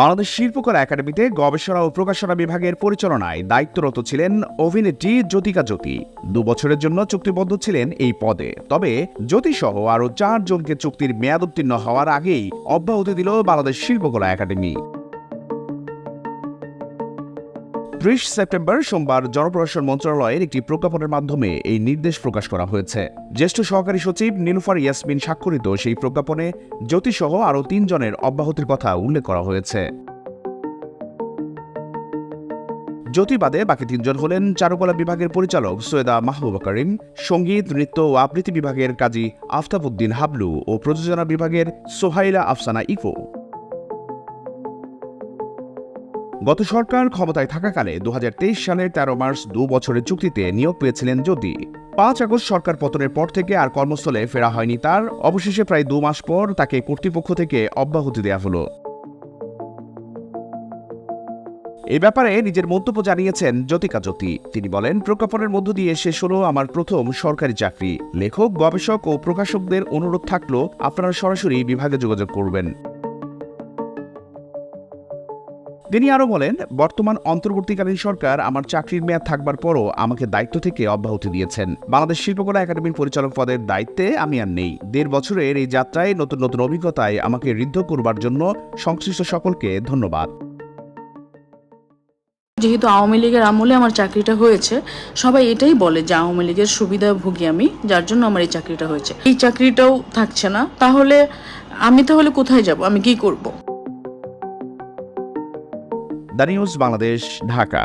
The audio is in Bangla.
বাংলাদেশ শিল্পকলা একাডেমিতে গবেষণা ও প্রকাশনা বিভাগের পরিচালনায় দায়িত্বরত ছিলেন অভিনেত্রী জ্যোতিকা জ্যোতি। দু বছরের জন্য চুক্তিবদ্ধ ছিলেন এই পদে। তবে জ্যোতিসহ আরও চারজনকে চুক্তির মেয়াদ উত্তীর্ণ হওয়ার আগেই অব্যাহতি দিল বাংলাদেশ শিল্পকলা একাডেমি। ত্রিশ সেপ্টেম্বর সোমবার জনপ্রশাসন মন্ত্রণালয়ের একটি প্রজ্ঞাপনের মাধ্যমে এই নির্দেশ প্রকাশ করা হয়েছে। জ্যেষ্ঠ সহকারী সচিব নীলুফার ইয়াসমিন স্বাক্ষরিত সেই প্রজ্ঞাপনে জ্যোতিসহ আরও তিনজনের অব্যাহতির কথা উল্লেখ করা হয়েছে। জ্যোতিবাদে বাকি তিনজন হলেন চারুকলা বিভাগের পরিচালক সৈয়দা মাহবুবা করিম, সংগীত, নৃত্য ও আবৃত্তি বিভাগের কাজী আফতাবউদ্দিন হাবলু ও প্রযোজনা বিভাগের সোহাইলা আফসানা ইকো। গত সরকার ক্ষমতায় থাকাকালে দু হাজার তেইশ সালের তেরো মার্চ দু বছরের চুক্তিতে নিয়োগ পেয়েছিলেন জ্যোতি। পাঁচ আগস্ট সরকার পতনের পর থেকে আর কর্মস্থলে ফেরা হয়নি তার। অবশেষে প্রায় দু মাস পর তাকে কর্তৃপক্ষ থেকে অব্যাহতি দেওয়া হলো। এ ব্যাপারে নিজের মন্তব্য জানিয়েছেন জ্যোতিকা জ্যোতি। তিনি বলেন, প্রজ্ঞাপনের মধ্য দিয়ে শেষ হলো আমার প্রথম সরকারি চাকরি। লেখক, গবেষক ও প্রকাশকদের অনুরোধ থাকল আপনারা সরাসরি বিভাগে যোগাযোগ করবেন। তিনি আরও বলেন, বর্তমান অন্তর্বর্তীকালীন সরকার আমার চাকরির মেয়াদ থাকবার পরও আমাকে দায়িত্ব থেকে অব্যাহতি দিয়েছেন। বাংলাদেশ শিল্পকলা একাডেমির পরিচালক পদের দায়িত্বে আমি আর নেই। দেড় বছরের এই যাত্রায় নতুন নতুন অভিজ্ঞতায় আমাকে ঋদ্ধ করবার জন্য সংশ্লিষ্ট সকলকে ধন্যবাদ। যেহেতু আওয়ামী লীগের আমলে আমার চাকরিটা হয়েছে, সবাই এটাই বলে যে আওয়ামী লীগের সুবিধা ভুগি আমি, যার জন্য আমার এই চাকরিটা হয়েছে। এই চাকরিটাও থাকছে না। তাহলে আমি তাহলে কোথায় যাব? আমি কি করব? The news Bangladesh Dhaka.